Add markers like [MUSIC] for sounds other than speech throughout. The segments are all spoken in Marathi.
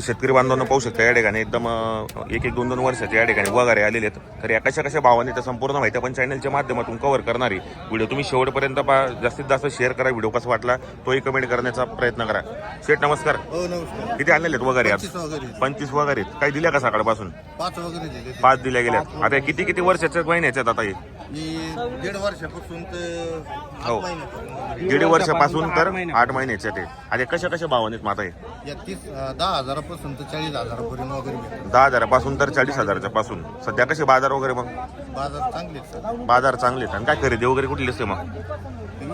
शेतकरी बांधवांना पाहू शकता या ठिकाणी एकदम एक एक दोन दोन वर्षाचे या ठिकाणी वगैरे आलेले आहेत. तर या कशा कशा भावाने तर संपूर्ण माहिती आपण चॅनलच्या माध्यमातून कव्हर करणारी व्हिडिओ तुम्ही शेवटपर्यंत पहा जास्तीत जास्त शेअर करा व्हिडिओ कसा वाटला तोही कमेंट करण्याचा प्रयत्न करा. शेठ नमस्कार. हो किती आणलेले आहेत वगैरे आज? पंचवीस वगैरे. काही दिल्या का सकाळपासून? पाच दिल्या गेल्यात आता किती किती वर्षाच्या महिन्याच्या आहेत आता हे? मी दीड वर्षापासून तर आठ हो. महिन्यापासून. दीड वर्षापासून तर आठ महिन्याचे ते. आता कशा कशा भावाने आहेत माता हे या तीस अं, दहा हजारापासून तर चाळीस हजारापर्यंत वगैरे दहा हजारापासून तर चाळीस हजाराच्या पासून. सध्या कसे बाजार वगैरे मग? बाजार चांगले आहेत सर. बाजार चांगले आहेत. आणि काय खरेदी वगैरे कुठली असते मग?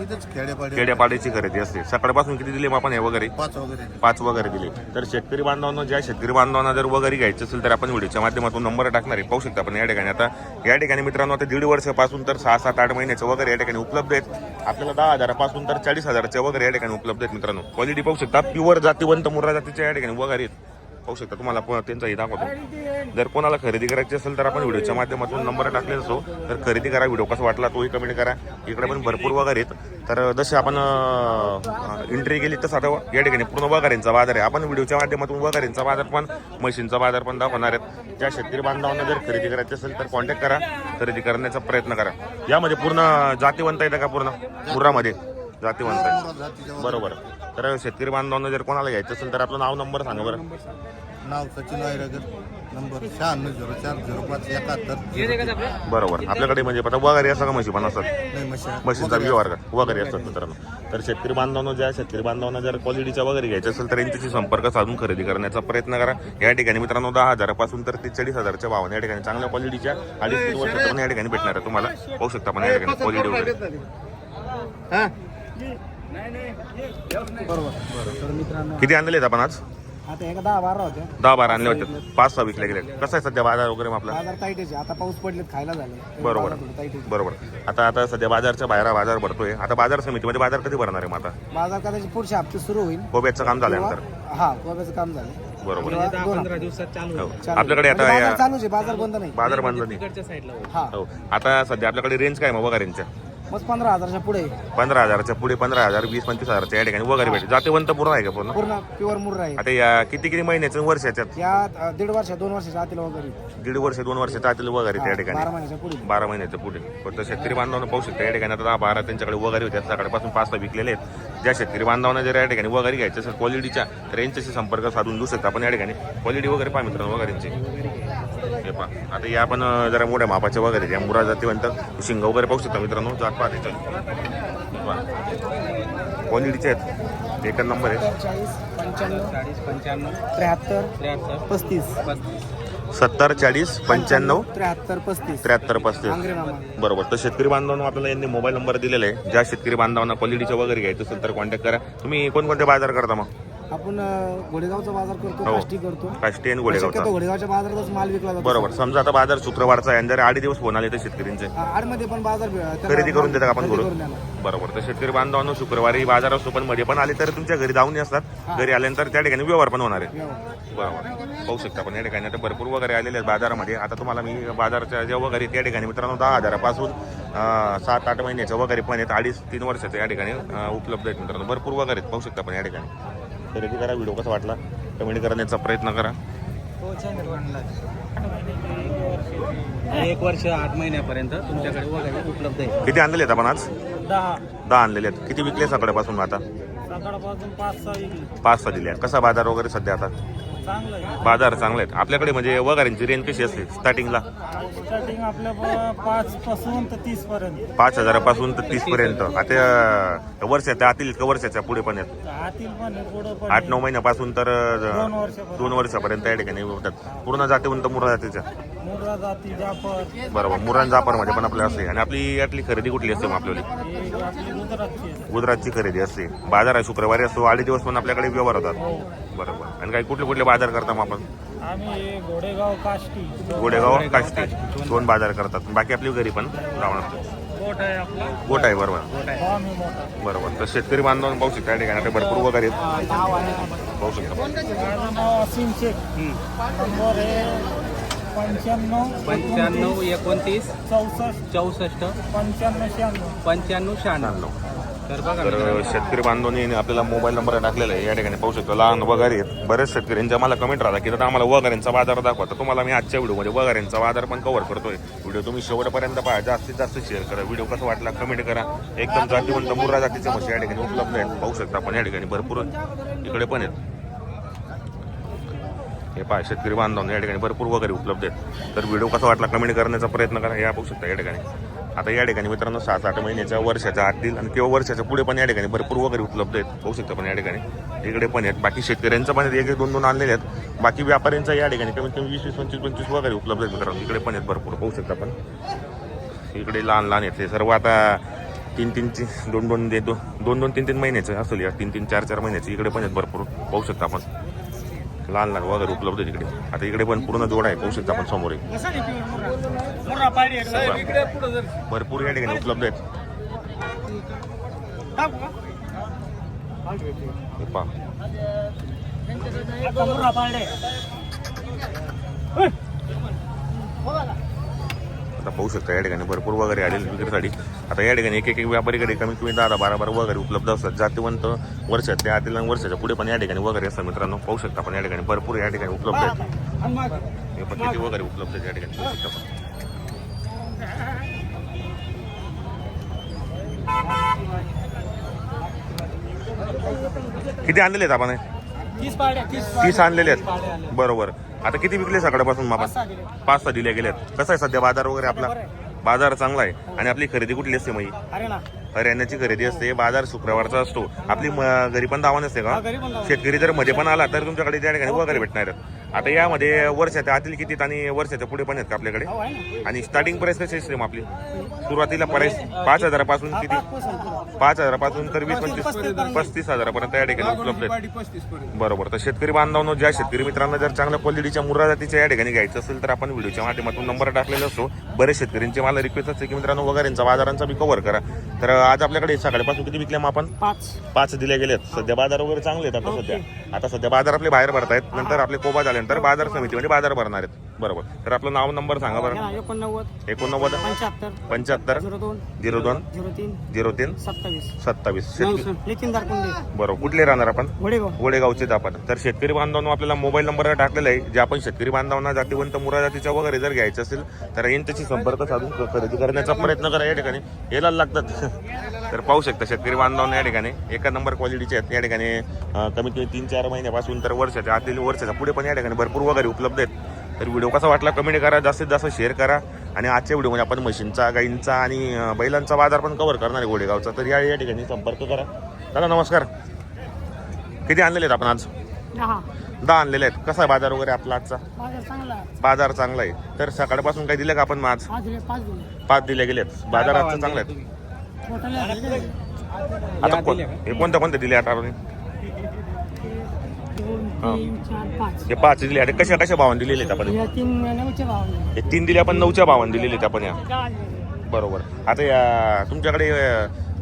इथंच खेड्यापाडी खेड्यापाड्याची खरेदी असते. सकाळपासून किती दिले मग आपण हे वगैरे? पाच वगैरे. दिले. पाच वगैरे दिले. तर शेतकरी बांधवांना ज्या शेतकरी बांधवांना जर वगैरे घ्यायचं असेल तर आपण व्हिडिओच्या माध्यमातून नंबर टाकणार आहे. पाहू शकता आपण या ठिकाणी. आता या ठिकाणी मित्रांनो आता दीड वर्षापासून तर सहा सात आठ महिन्याचे वगैरे या ठिकाणी उपलब्ध आहेत. आपल्याला दहा हजारापासून तर चाळीस हजाराचे वगैरे या ठिकाणी उपलब्ध आहेत मित्रांनो. क्वालिटी पाहू शकता. प्युअर जातीवंत मुर्रा जातीच्या या ठिकाणी वगैरे आहेत. पाहू शकता तुम्हाला पुन्हा त्यांचाही दाखवतो. जर कोणाला खरेदी करायची असेल तर आपण व्हिडिओच्या माध्यमातून नंबर टाकले असो तर खरेदी करा व्हिडिओ कसा वाटला तोही कमेंट करा. इकडे पण भरपूर वगैरे आहेत. तर जसे आपण एंट्री केली तसं आता या ठिकाणी पूर्ण वगैरेंचा बाजार आहे. आपण व्हिडिओच्या माध्यमातून वगैरेंचा बाजार पण मशीनचा बाजार पण दाखवणार आहेत. त्या शेतकरी बांधवांना जर खरेदी करायची असेल तर कॉन्टॅक्ट करा. खरेदी करण्याचा प्रयत्न करा. यामध्ये पूर्ण जातीवंत आहे का पूर्ण? पुरामध्ये जातीवंत आहे. बरोबर. तर शेतकरी बांधवांना जर कोणाला घ्यायचं असेल तर आपलं नाव नंबर सांगा बरं. नाव सचिन वायरगर नंबर शहाण्णव झिरो चार झिरो पाच एकाहत्तर बरोबर. आपल्याकडे म्हणजे आता वगैरे असं का म्हशी पण असतात? म्हशींचा व्यवहार का? वगैरे असतात मित्रांनो. तर शेतकरी बांधवांना ज्या शेतकरी बांधवांना जर क्वालिटीचा वगैरे घ्यायचा असेल तर यांच्याशी संपर्क साधून खरेदी करण्याचा प्रयत्न करा. या ठिकाणी मित्रांनो दहा हजारापासून तर ते चाळीस हजारच्या भावाने या ठिकाणी चांगल्या क्वालिटीच्या अडीच तीन वर्षाच्या पण या ठिकाणी भेटणार आहे तुम्हाला. पाहू शकता आपण या ठिकाणी क्वालिटी वगैरे. बरोबर. तर मित्रांनो किती आणलेले आहेत आपण आज? आता एका दहा बारा होत्या दहा बारा आणले होते पाच सहा विकले गेले कसं आहे सध्या बाजार वगैरे मग आपला? बाजार टाईटच आहे. आता पाऊस पडलेत खायला झाले. बरोबर. बरोबर. आता आता सध्या बाजारच्या बाहेर हा बाजार भरतोय. आता बाजार समितीमध्ये बाजार कधी भरणार आहे मग आता? बाजार कदाचित पुढच्या हप्ते सुरू होईल. कोब्याचं काम झाल्यानंतर हा कोब्याचं काम झालं बरोबर. हो. चालू. आपल्याकडे आता या- बाजार चालूच आहे. बाजार बंद नाही. बाजार बंद नाही. हा. हो. आता सध्या आपल्याकडे रेंज काय मग वगैरेंच्या मग पंधरा हजारच्या पुढे. पंधरा हजारच्या पुढे पंधरा हजार वीस पंचवीस हजारच्या या ठिकाणी वगैरे भेटते जातेवंत पूर्ण आहे का पूर्ण? पूर्ण प्युअर मुर्रा आहे. आता या किती किती महिन्याच्या वर्षाच्यात? या अ, दीड वर्ष दोन वर्षाच्या आतील वगैरे. दीड वर्ष दोन वर्ष आतील वगैरे त्या बारा ठिकाणी. महिन्याच्या पुढे. बारा महिन्याच्या पुढे. फक्त शेतकरी बांधवांना पाहू शकता या ठिकाणी आता दहा बारा त्यांच्याकडे वगैरे होत्या सकाळपासून पाच सहा विकलेले आहेत. ज्या शेतकरी बांधवांना जर या ठिकाणी वगैरे घ्यायचे असेल क्वालिटीच्या तर यांच्याशी संपर्क साधून देऊ शकता आपण या ठिकाणी. क्वालिटी वगैरे पहा मित्रांनो वगैरेंची. हे पहा. आता या पण जरा मोठ्या मापाच्या वगैरे या मुरा जातीवंत शिंग वगैरे पाहू शकता मित्रांनो. जात पहा त्याच्यात क्वालिटीचे आहेत? एक नंबर आहे. चाळीस पंच्याण्णव चाळीस पंच्याण्णव त्र्याहत्तर त्र्याहत्तर पस्तीस पस्तीस सत्तर चाळीस पंच्याण्णव. त्र्याहत्तर पस्तीस. त्र्याहत्तर पस्तीस बरोबर. तर शेतकरी बांधवांना आपल्याला यांनी मोबाईल नंबर दिलेला आहे. ज्या शेतकरी बांधवांना क्वालिटीचं वगैरे घ्यायचं असेल तर कॉन्टॅक्ट करा. तुम्ही कोणकोणते बाजार करता मग? आपण अ, घोडेगावचा बाजार करतो हो. काष्टी करतो. काष्टी आणि गोडेगावचा. शक्यतो घोडेगावच्या बाजारातच माल विकला जातो. बरोबर. समजा आता बाजार शुक्रवारचा आहे आणि जर आठ दिवस फोन आले तर शेतकऱ्यांचे. आ- आडमध्ये पण बाजार भे- त्याला खरेदी करून देता का आपण खरेदी घरून? करून. बरोबर. तर शेतकरी बांधवांनो शुक्रवारी बाजार असतो पण मध्ये पण आले तर तुमच्या घरी जाऊन असतात. घरी आल्यानंतर त्या ठिकाणी व्यवहार पण होणार आहे. व्यवहार. बरोबर. पाहू शकता आपण या ठिकाणी. आता भरपूर वगैरे आलेले आहेत बाजारामध्ये. आता तुम्हाला मी बाजाराच्या ज्या वगैरे त्या ठिकाणी मित्रांनो दहा हजारापासून अं, सात आठ महिन्याच्या वगैरे पण आहेत. अडीच तीन वर्षाचे या ठिकाणी अं, उपलब्ध आहेत मित्रांनो. भरपूर वगैरे आहेत. पाहू शकता आपण या ठिकाणी. खरेदी करा व्हिडिओ कसा वाटला कमेंट करण्याचा प्रयत्न करा. एक वर्ष आठ महिन्यापर्यंत तुमच्याकडे वगैरे उपलब्ध आहे. किती आणलेले आहेत आपण आज? दहा. दहा आणलेले आहेत. किती विकले सकाळपासून आता? सकाळपासून पाच सहा पाच सहा दिले आहेत. कसा बाजार वगैरे सध्या आता? बाजार चांगले आहेत. आपल्याकडे म्हणजे वगैरेंची रेंज कशी असते स्टार्टिंगला स्टार्टिंग आपल्या पाच पासून तर तीस पर्यंत. पाच हजारापासून तर तीस पर्यंत. आता वर्षाच्या आतील का वर्षाच्या पुढे पण आहेत? आतील पण पुढं पण आठ नऊ महिन्यापासून तर अं, वर्षापर्यंत दोन वर्षापर्यंत या ठिकाणी होतात. पूर्ण जातीवंत मुरा जातीच्या. मुर्रा जाती जाफर. बरोबर मुरान जापरमध्ये पण आपल्या असते आणि आपली यातली खरेदी कुठली असते मग आपल्याला ही आपली गुजरातची आहे. गुजरातची खरेदी असते. बाजार आहे शुक्रवारी असतो अडीच दिवस पण आपल्याकडे व्यवहार होतात. बरोबर. आणि काही कुठले कुठले बाजार करता मग आपण? आम्ही घोडेगाव काष्टी. गोडेगाव काष्टी. दोन बाजार करतात. बाकी आपली घरी पण असतो गोट आहे आपला. गोट आहे बरोबर. फॉर्म आहे. मोठा. बरोबर. तर शेतकरी बांधवांना पाहू शकता या ठिकाणी भरपूर वगैरे आहेत. पाहू शकता माझं नाव असीम शेख. नंबर आहे. पंच्याण्णव पंच्याण्णव एकोणतीस चौसष्ट चौसष्ट पंच्याण्णव शहाण्णव. पंच्याण्णव शहाण्णव. तर बघा तर शेतकरी बांधवांनी आपल्याला मोबाईल नंबर टाकलेला आहे. या ठिकाणी पाहू शकतो लहान वगारी आहेत. बरेच शेतकऱ्यांच्या मला कमेंट राहता की दादा आम्हाला वगाऱ्यांचा बाजार दाखवा. तर तुम्हाला मी आजच्या व्हिडिओमध्ये वगाऱ्यांचा बाजार पण कव्हर करतोय. व्हिडिओ तुम्ही शेवटपर्यंत पहा. जास्तीत जास्त शेअर करा. व्हिडिओ कसा वाटला कमेंट करा. एकदम जातीवंत मुर्रा जातीचे म्हशी या ठिकाणी उपलब्ध आहेत. पाहू शकता आपण या ठिकाणी भरपूर इकडे पण आहेत. हे पहा शेतकरी बांधवांना या ठिकाणी भरपूर वगैरे उपलब्ध आहेत. तर व्हिडिओ कसा वाटला कमेंट करण्याचा प्रयत्न करा हे पाहू शकता या ठिकाणी. आता या ठिकाणी मित्रांनो सात आठ महिन्याच्या वर्षाच्या आतील आणि किंवा वर्षाच्या पुढे पण या ठिकाणी भरपूर वगैरे उपलब्ध आहेत. पाहू शकता पण या ठिकाणी. इकडे पण आहेत. बाकी शेतकऱ्यांचं पण आहेत, एक एक दोन दोन आणलेले आहेत. बाकी व्यापाऱ्यांचा या ठिकाणी कमीत कमी वीस वीस पंचवीस पंचवीस वगैरे उपलब्ध आहेत मित्रांनो. इकडे पण आहेत भरपूर. पाहू शकता पण. इकडे लहान लहान आहेत हे. सर्व आता तीन तीन दोन दोन दे- दोन दोन तीन तीन महिन्याचे असेल या तीन तीन चार चार महिन्याचे. इकडे पण आहेत भरपूर. पाहू शकता आपण. लहान लहान वगैरे उपलब्ध आहेत इकडे. आता इकडे पण पूर्ण जोड आहे पाहू शकता आपण समोर. भरपूर या ठिकाणी उपलब्ध आहेत. हे पहा. आता पाहू शकता या ठिकाणी भरपूर वगैरे आलेले विक्रीसाठी. आता या ठिकाणी एक एक व्यापारीकडे कमीत कमी दहा दहा बारा बारा वगैरे उपलब्ध असतात. जातीवंत वर्षातल्या आतील वर्षाच्या पुढे पण या ठिकाणी वगैरे असतात मित्रांनो. पाहू शकता आपण या ठिकाणी भरपूर या ठिकाणी उपलब्ध आहेत. हे पण किती वगैरे उपलब्ध आहेत या ठिकाणी. पाहू शकता आपण. किती आणलेले आहेत आपण तीस पाड्या तीस तीस आणलेले आहेत? बरोबर. आता किती विकले सकाळपासून मामा? पाच सहा दिल्या गेल्यात कसं आहे सध्या बाजार वगैरे आपला? बाजार चांगला आहे. आणि आपली खरेदी कुठली असते मग हरियाणाची खरेदी असते. बाजार शुक्रवारचा असतो. आपली घरी पण दावा नसते का. शेतकरी जर मध्ये पण आला तर तुमच्याकडे त्या ठिकाणी वगैरे भेटणार आहेत. आता यामध्ये वर्षाच्या आतील किती आणि वर्षाच्या पुढे पण आहेत का आपल्याकडे? आणि स्टार्टिंग प्राइस कशी मग आपली? सुरुवातीला प्राइस पाच हजारापासून किती? पाच हजारापासून तर वीस पंचवीस पस्तीस हजारापर्यंत या ठिकाणी उपलब्ध आहेत. बरोबर. तर शेतकरी बांधवांनो ज्या शेतकरी मित्रांना जर चांगल्या क्वालिटीच्या मुर्रा जातीच्या या ठिकाणी घ्यायचं असेल तर आपण व्हिडिओच्या माध्यमातून नंबर टाकलेला असतो. बरेच शेतकऱ्यांचे मला रिक्वेस्ट असते की मित्रांनो वगैरेंचा बाजारांचा बी कव्हर करा. तर आज आपल्याकडे सकाळपासून किती विकल्या मग आपण? पाच. पाच दिले गेलेत सध्या बाजार वगैरे चांगले आहेत आता सध्या. आता सध्या बाजार आपले बाहेर भरतायत. नंतर आपले कोबा झाल्यानंतर बाजार समितीमध्ये बाजार भरणार आहेत. बरोबर. तर आपलं नाव नंबर सांगा बरं. एकोणनव्वद. एकोणनव्वद. पंच्याहत्तर. पंच्याहत्तर. झिरो दोन. झिरो दोन. झिरो तीन. झिरो तीन. सत्तावीस. सत्तावीस. शेतकरी नितीन दारकुंडे. बरोबर. कुठले राहणार आपण? वडेगाव. वडेगावचेच आपण. तर शेतकरी बांधवांना आपल्याला मोबाईल नंबर टाकलेला आहे. जे आपण शेतकरी बांधवांना जातीवंत मुरा जातीच्या वगैरे जर घ्यायचं असेल तर यांच्याशी संपर्क साधून खरेदी करण्याचा प्रयत्न करा या ठिकाणी. यायला लागतात. [LAUGHS] तर पाहू शकता शेतकरी बांधवांना या ठिकाणी. एका नंबर क्वालिटीचे आहेत. या ठिकाणी कमीत कमी तीन चार महिन्यापासून तर वर्षाच्या आतील वर्षाच्या पुढे पण या ठिकाणी भरपूर वगैरे उपलब्ध आहेत. तर व्हिडिओ कसा वाटला कमेंट करा जास्तीत जास्त शेअर करा आणि आजच्या व्हिडिओमध्ये आपण म्हशींचा गाईंचा आणि बैलांचा बाजार पण कव्हर करणार आहे गोडेगावचा तर या या ठिकाणी संपर्क करा. दादा नमस्कार. किती आणलेले आहेत आपण आज? दहा. आणलेले आहेत. कसा आहे बाजार वगैरे आपला आजचा? बाजार चांगला आहे. तर सकाळपासून काही दिलं का आपण आज? पाच दिले गेलेत. बाजार आजचा चांगला आहे. आता कोण- हे कोणते कोणते दिले आता हे. पाच दिले. आता कशा कशा भावाने दिलेले आहेत आपण? हे तीन दिले आपण नऊच्या भावाने दिलेले आहेत आपण या. बरोबर. आता या तुमच्याकडे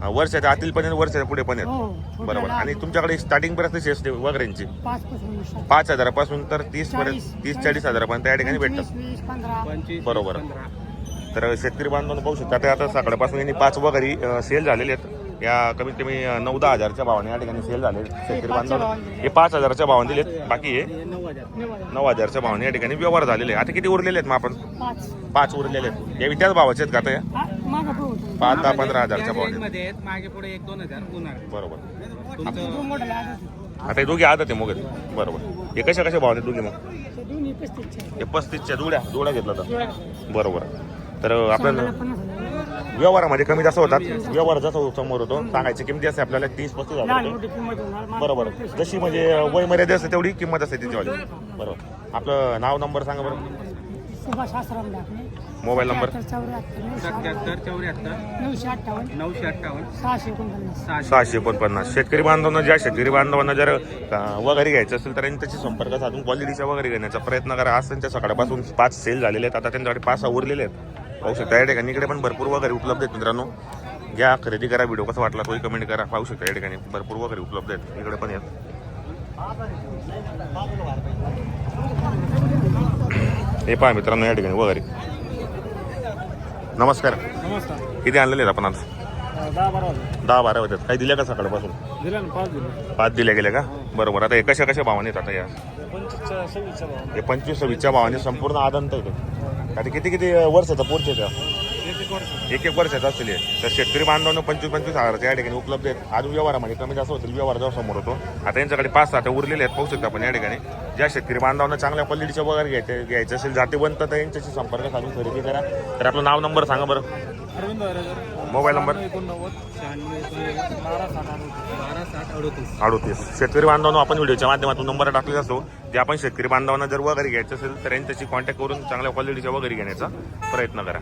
वर्षाच्या आतील पण आहेत वर्षाच्या पुढे पण हो आहेत छोट्या बरोबर. आणि तुमच्याकडे स्टार्टिंग पर्यंत असते वगैरेंची? पाच हजारापासून तर तीस पर्यंत. तीस चाळीस हजारापर्यंत या ठिकाणी भेटतात. बरोबर. तर शेतकरी बांधवांना पाहू शकता ते आता सकाळपासून यांनी पाच वगैरे सेल झालेले आहेत. या कमीत कमी नऊ दहा हजारच्या भावाने या ठिकाणी सेल झाले शेतकरी बांधवांना हे पाच हजारच्या भावाने दिलेत. बाकी हे नऊ हजारच्या भावाने या ठिकाणी व्यवहार झालेले आहे. आता किती उरलेले आहेत मग आपण? पाच. पाच उरलेले आहेत. हे त्याच भावाचे आहेत का आता या? मागं. पाच दहा पंधरा या हजारच्या भावाने. रेंजमध्ये आहेत. मागे पुढे एक दोन हजार होणार. बरोबर. आता हे दोघे आदत आहे मोगत बरोबर. हे कशा कशा भावाने दोघे मग. हे पस्तीसच्या जोड्या जोड्या घेतला तर. बरोबर. तर आपल्याला. व्यवहारामध्ये कमी जास्त होतात. व्यवहार जसा समोर होतो. सांगायची किमती असते आपल्याला तीस पस्तीस हजार बरोबर. जशी म्हणजे वय मर्यादा असते तेवढी किंमत असते तिच्यावाली बरोबर. आपलं नाव नंबर सांगा बरं. Mobile number. सत्याहत्तर चौऱ्याहत्तर नऊशे अठ्ठावन्न. सहाशे एकोणपन्नास. शेतकरी बांधवांना ज्या शेतकरी बांधवांना जर वगैरे घ्यायचं असेल तर त्यांच्याशी संपर्क साधून क्वालिटीच्या वगैरे घेण्याचा प्रयत्न करा. आज त्यांच्या सकाळपासून पाच सेल झालेले आहेत. आता त्यांच्याकडे पाच सहा उरलेले आहेत. पाहू शकता. या ठिकाणी इकडे पण भरपूर वगैरे उपलब्ध आहेत मित्रांनो. घ्या खरेदी करा व्हिडिओ कसा वाटला तोही कमेंट करा. पाहू शकता या ठिकाणी भरपूर वगैरे उपलब्ध आहेत. इकडे पण आहेत हे पहा मित्रांनो या ठिकाणी वगैरे. नमस्कार. नमस्कार. किती आणलेले आहेत आपण आज? दहा बारा होत्यात काही दिल्या का सकाळपासून? पाच दिले. पाच दिल्या गेल्या का? बरोबर. आता हे कशा कशा भावाने येतात आता या? हे पंचवीस सव्वीसच्या भावाने संपूर्ण आदंत येते आता किती किती वर्षाचा पोरचे त्या एक एक वर्षाचा असतील हे. तर शेतकरी बांधवांना पंचवीस पंचवीस हजाराच्या या ठिकाणी उपलब्ध आहेत. अजून व्यवहारामध्ये कमी जास्त होतील व्यवहार जेव्हा समोर होतो. आता यांच्याकडे पाच सात उरलेले आहेत पाहू शकता आपण या ठिकाणी. ज्या शेतकरी बांधवांना चांगल्या क्वालिटीचे वगैरे घ्यायचे घ्यायचे असेल जातीवंत तर यांच्याशी संपर्क साधून खरेदी करा. तर आपलं नाव नंबर सांगा बरं. Arvind mobile number? अडोतीस. शेतकरी बांधवांना आपण व्हिडिओच्या माध्यमातून नंबर टाकलेला असतो जे आपण शेतकरी बांधवांना जर वगैरे घ्यायचं असेल तर यांच्याशी कॉन्टॅक्ट करून चांगल्या क्वालिटीच्या वगैरे घेण्याचा प्रयत्न करा.